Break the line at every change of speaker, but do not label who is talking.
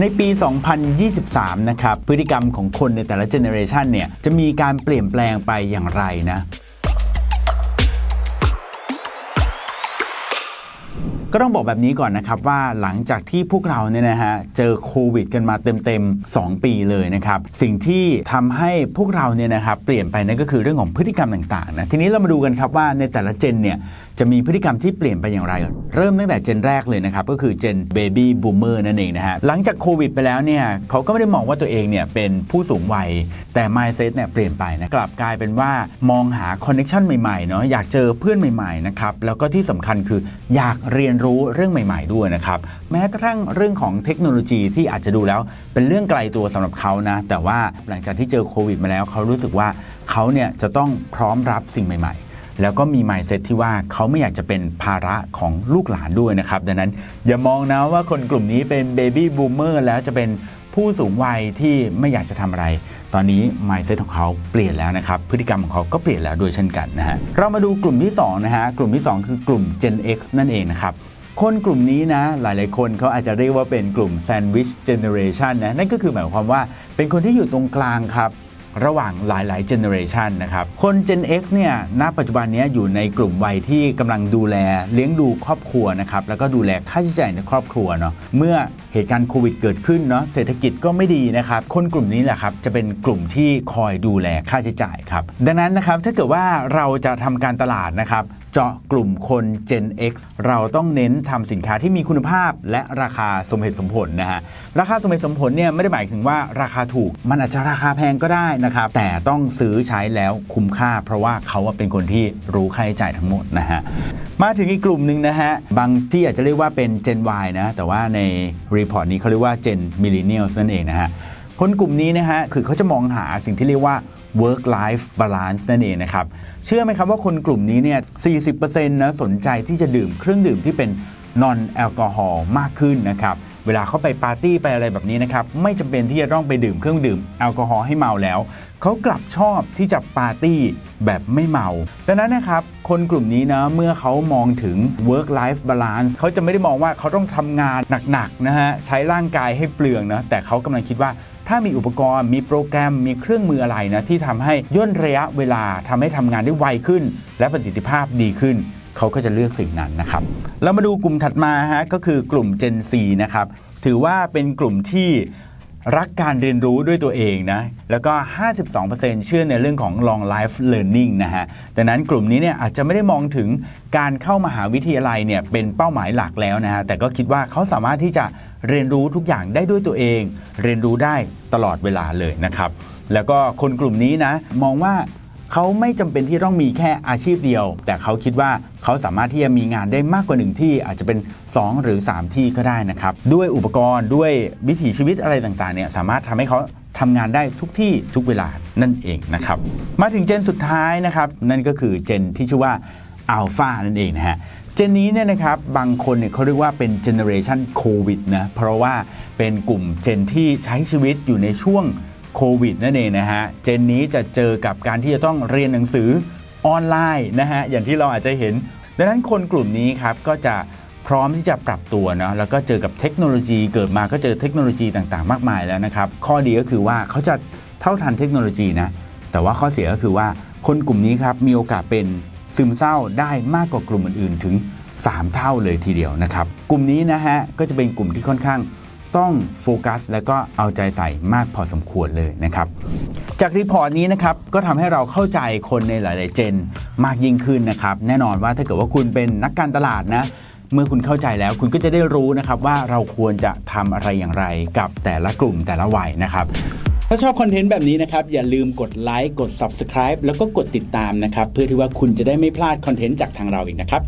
ในปี 2023 นะครับ พฤติกรรมของคนในแต่ละเจเนอเรชันเนี่ย จะมีการเปลี่ยนแปลงไปอย่างไรนะ ก็ต้องบอกแบบนี้ก่อนนะครับว่าหลังจากที่พวกเราเนี่ยนะฮะเจอโควิด กันมาเต็มๆ2 ปีเลยนะครับสิ่งที่ทำให้พวกเราเนี่ยนะครับเปลี่ยนไปนั่นก็คือเรื่องของพฤติกรรมต่างๆนะทีนี้เรามาดูกันครับว่าในแต่ละเจนเนี่ยจะมีพฤติกรรมที่เปลี่ยนไปอย่างไร เริ่มตั้งแต่เจนแรกเลยนะครับก็คือเจนเบบี้บูมเมอร์นั่นเองนะฮะหลังจากโควิดไปแล้วเนี่ยเขาก็ไม่ได้มองว่าตัวเองเนี่ยเป็นผู้สูงวัย แต่ mindset เนี่ยเปลี่ยนไปนะกลับกลายเป็นว่ามองหาคอนเน็ชันใหม่ๆเนาะอยากเจอเพื่อนใหม่ๆนะครับแล้วก็ที่สำคัญคืออยากเรียนรู้เรื่องใหม่ ๆ ด้วยนะครับ แม้กระทั่งเรื่องของเทคโนโลยีที่อาจจะดูแล้วเป็นเรื่องไกลตัวสำหรับเขานะ แต่ว่าหลังจากที่เจอโควิดมาแล้ว เขารู้สึกว่าเขาเนี่ยจะต้องพร้อมรับสิ่งใหม่ ๆแล้วก็มี mindset ที่ว่าเขาไม่อยากจะเป็นภาระของลูกหลานด้วยนะครับ ดังนั้นอย่ามองนะว่าคนกลุ่มนี้เป็นเบบี้บูมเมอร์แล้วจะเป็น ผู้สูงวัยที่ไม่อยากจะทำอะไร ตอนนี้ mindset ของเขาเปลี่ยนแล้วนะครับ พฤติกรรมของเขาก็เปลี่ยนแล้วด้วยเช่นกันนะฮะเรามาดูกลุ่มที่2นะฮะกลุ่มที่ 2 คือกลุ่ม Gen X นั่นเองนะครับคนกลุ่มนี้นะหลาย ๆ คนเขาอาจจะเรียกว่าเป็นกลุ่ม Sandwich Generation นะนั่นก็คือหมายความว่าเป็นคนที่อยู่ตรงกลางครับ ระหว่างหลายๆเจเนอเรชันนะครับ คน Gen X เนี่ย ณ ปัจจุบันนี้อยู่ในกลุ่มวัยที่กำลังดูแลเลี้ยงดูครอบครัวนะครับ แล้วก็ดูแลค่าใช้จ่ายในครอบครัวเนาะ เมื่อเหตุการณ์โควิดเกิดขึ้นเนาะ เศรษฐกิจก็ไม่ดีนะครับ คนกลุ่มนี้แหละครับ จะเป็นกลุ่มที่คอยดูแลค่าใช้จ่ายครับ ดังนั้นนะครับ ถ้าเกิดว่าเราจะทำการตลาดนะครับ จาะกลุ่มคน Gen X เราต้องเน้นทำสินค้าที่มีคุณภาพและราคาสมเหตุสมผลนะฮะ ราคาสมเหตุสมผลเนี่ยไม่ได้หมายถึงว่าราคาถูก มันอาจจะราคาแพงก็ได้นะครับ แต่ต้องซื้อใช้แล้วคุ้มค่า เพราะว่าเขาเป็นคนที่รู้ค่าใช้จ่ายทั้งหมดนะฮะ มาถึงอีกกลุ่มหนึ่งนะฮะ บางที่อาจจะเรียกว่าเป็น Gen Y นะ แต่ว่าในรีพอร์ตนี้เขาเรียกว่า Gen Millennials นั่นเองนะฮะ คนกลุ่มนี้นะฮะ คือเขาจะมองหาสิ่งที่เรียกว่า work life balance นั่นเองนะครับ เชื่อไหมครับว่าคนกลุ่มนี้เนี่ย 40%นะสนใจที่จะดื่มเครื่องดื่มที่เป็น non แอลกอฮอล์มากขึ้นนะครับ เวลาเขาไปปาร์ตี้ไปอะไรแบบนี้นะครับ ไม่จำเป็นที่จะต้องไปดื่มเครื่องดื่มแอลกอฮอล์ให้เมาแล้ว เขากลับชอบที่จะปาร์ตี้แบบไม่เมาดังนั้นนะครับ คนกลุ่มนี้นะ เมื่อเขามองถึง work life balance เขาจะไม่ได้มองว่าเขาต้องทำงานหนักๆนะฮะ ใช้ร่างกายให้เปลืองนะ แต่เขากำลังคิดว่า ถ้ามีอุปกรณ์ มีโปรแกรม มีเครื่องมืออะไรนะที่ทำให้ย่นระยะเวลาทำให้ทำงานได้ไวขึ้น และประสิทธิภาพดีขึ้นเขาก็จะเลือกสิ่งนั้นนะครับ เรามาดูกลุ่มถัดมาฮะก็คือกลุ่ม Gen C นะครับ ถือว่าเป็นกลุ่มที่ รักการเรียนรู้ด้วยตัวเองนะ แล้วก็ 52%เชื่อในเรื่องของ long life learning นะฮะดังนั้นกลุ่มนี้เนี่ยอาจจะไม่ได้มองถึงการเข้ามหาวิทยาลัยเนี่ยเป็นเป้าหมายหลักแล้วนะฮะ แต่ก็คิดว่าเขาสามารถที่จะเรียนรู้ทุกอย่างได้ด้วยตัวเอง เรียนรู้ได้ตลอดเวลาเลยนะครับ แล้วก็คนกลุ่มนี้นะมองว่า เขาไม่จำเป็นที่ต้องมีแค่อาชีพเดียว แต่เขาคิดว่าเขาสามารถที่จะมีงานได้มากกว่าหนึ่งที่ อาจจะเป็น 2 หรือ 3 ที่ก็ได้นะครับ ด้วยอุปกรณ์ด้วยวิถีชีวิตอะไรต่างๆเนี่ยสามารถทำให้เขาทำงานได้ทุกที่ทุกเวลานั่นเองนะครับ มาถึงเจนสุดท้ายนะครับนั่นก็คือเจนที่ชื่อว่าอัลฟานั่นเองนะฮะเจนนี้เนี่ยนะครับบางคนเนี่ยเขาเรียกว่าเป็นเจเนอเรชันโควิดนะเพราะว่าเป็นกลุ่มเจนที่ใช้ชีวิตอยู่ในช่วง โควิดนั่นเองนะฮะ เจนนี้จะเจอกับการที่จะต้องเรียนหนังสือออนไลน์นะฮะ อย่างที่เราอาจจะเห็น ดังนั้นคนกลุ่มนี้ครับก็จะพร้อมที่จะปรับตัวเนาะแล้วก็เจอกับเทคโนโลยีเกิดมาก็เจอเทคโนโลยีต่างๆ มากมายแล้วนะครับ ข้อดีก็คือว่าเขาจะเท่าทันเทคโนโลยีนะ แต่ว่าข้อเสียก็คือว่าคนกลุ่มนี้ครับมีโอกาสเป็นซึมเศร้าได้มากกว่ากลุ่มอื่นๆถึง 3 เท่าเลยทีเดียวนะครับ กลุ่มนี้นะฮะก็จะเป็นกลุ่มที่ค่อนข้าง ต้องโฟกัส และก็เอาใจใส่มากพอสมควรเลยนะครับ จากรีพอร์ตนี้นะครับก็ทำให้เราเข้าใจคนในหลาย ๆ เจนมากยิ่งขึ้นนะครับ แน่นอนว่าถ้าเกิดว่าคุณเป็นนักการตลาดนะเมื่อคุณเข้าใจแล้วคุณก็จะได้รู้นะครับว่าเราควรจะทำอะไรอย่างไรกับแต่ละกลุ่มแต่ละวัยนะครับถ้าชอบคอนเทนต์แบบนี้นะครับ อย่าลืมกดไลค์กด Subscribe แล้วก็กดติดตามนะครับ เพื่อที่ว่าคุณจะได้ไม่พลาดคอนเทนต์จากทางเราอีกนะครับ